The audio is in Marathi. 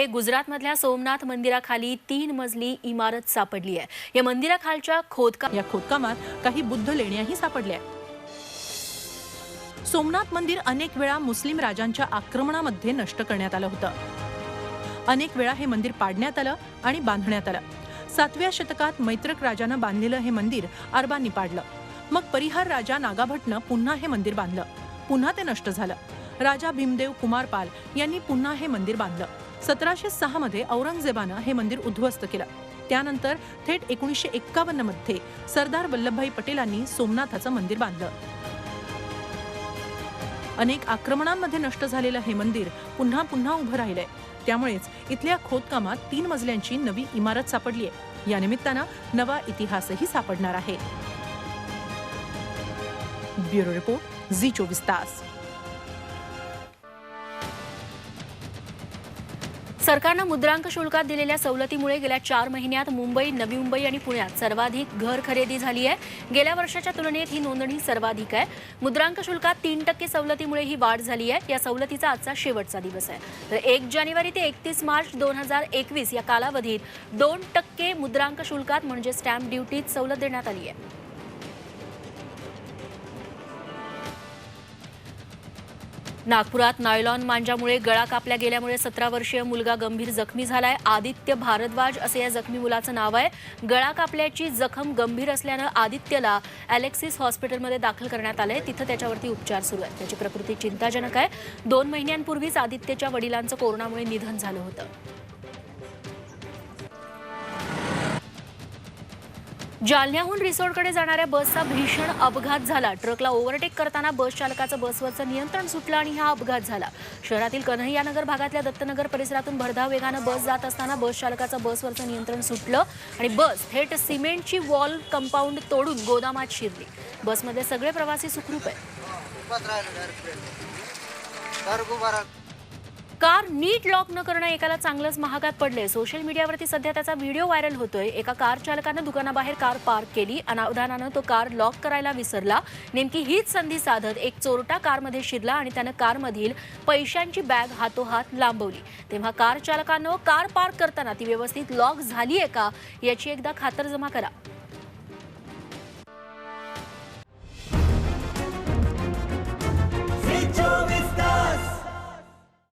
हे गुजरातमधल्या सोमनाथ मंदिराखाली तीन मजली इमारत सापडली आहे. या मंदिराखालच्या खोदका या खोदकामात काही बुद्ध लेण्याही सापडल्या सोमनाथ मंदिर अनेक वेळा मुस्लिम राजांच्या आक्रमणामध्ये नष्ट करण्यात आलं होतं. अनेक वेळा हे मंदिर पाडण्यात आलं आणि बांधण्यात आलं. सातव्या शतकात मैत्रक राजानं बांधलेलं हे मंदिर अरबांनी पाडलं. मग परिहार राजा नागाभटनं पुन्हा हे मंदिर बांधलं. पुन्हा ते नष्ट झालं. राजा भीमदेव कुमारपाल यांनी पुन्हा हे मंदिर बांधलं. सतराशे सहा मध्ये औरंगजेबानं हे मंदिर उद्ध्वस्त केलं. त्यानंतर थेट एकोणीसशे एक्कावन्नमध्ये सरदार वल्लभभाई पटेलांनी सोमनाथाचं मंदिर बांधलं. अनेक आक्रमणांमध्ये नष्ट झालेलं हे मंदिर पुन्हा पुन्हा उभं राहिलंय. त्यामुळेच इथल्या खोदकामात तीन मजल्यांची नवी इमारत सापडली आहे या निमित्तानं नवा इतिहासही सापडणार आहे. ब्युरो रिपोर्ट झी चोवीस तास. सरकारनं मुद्रांक शुल्कात दिलेल्या सवलतीमुळे गेल्या चार महिन्यात मुंबई नवी मुंबई आणि पुण्यात सर्वाधिक घर खरेदी झाली आहे. गेल्या वर्षाच्या तुलनेत ही नोंदणी सर्वाधिक आहे. मुद्रांक शुल्कात तीन टक्के सवलतीमुळे ही वाढ झाली आहे. या सवलतीचा आजचा शेवटचा दिवस आहे. तर एक जानेवारी ते एकतीस मार्च दोन हजार एकवीस या कालावधीत दोन टक्के मुद्रांक शुल्कात म्हणजे स्टॅम्प ड्युटीत सवलत देण्यात आली आहे. नागपुरात नायलॉन मांजामुळे गळा कापल्या गेल्यामुळे सतरा वर्षीय मुलगा गंभीर जखमी झालाय. आदित्य भारद्वाज असे या जखमी मुलाचं नाव आहे. गळा कापल्याची जखम गंभीर असल्यानं आदित्यला अलेक्सिस हॉस्पिटलमध्ये दाखल करण्यात आलंय. तिथं त्याच्यावरती उपचार सुरू आहेत. त्याची प्रकृती चिंताजनक आहे. दोन महिन्यांपूर्वीच आदित्यच्या वडिलांचं कोरोनामुळे निधन झालं होतं. जालन्याहून रिसोर्टकडे जाणाऱ्या बसचा भीषण अपघात झाला. ट्रकला ओव्हरटेक करताना बस चालकाचं बसवरचं नियंत्रण सुटलं आणि हा अपघात झाला. शहरातील कन्हैयानगर भागातल्या दत्तनगर परिसरातून भरधाव वेगानं बस जात असताना बस चालकाचं बसवरचं नियंत्रण सुटलं आणि बस थेट सिमेंटची वॉल कंपाऊंड तोडून गोदामात शिरली. बसमध्ये सगळे प्रवासी सुखरूप आहेत. कार नीट लॉक न करणं एकाला चांगलंच महागात पडले सोशल मीडियावरती सध्या त्याचा व्हिडिओ व्हायरल होतोय. एका कार चालकानं दुकानाबाहेर कार पार्क केली. अनावधानानं तो कार लॉक करायला विसरला. नेमकी हीच संधी साधत एक चोरटा कारमध्ये शिरला आणि त्यानं कारमधील पैशांची बॅग हातोहात लांबवली. तेव्हा कार चालकानं कार पार्क करताना ती व्यवस्थित लॉक झाली आहे का याची एकदा खातरजमा करा.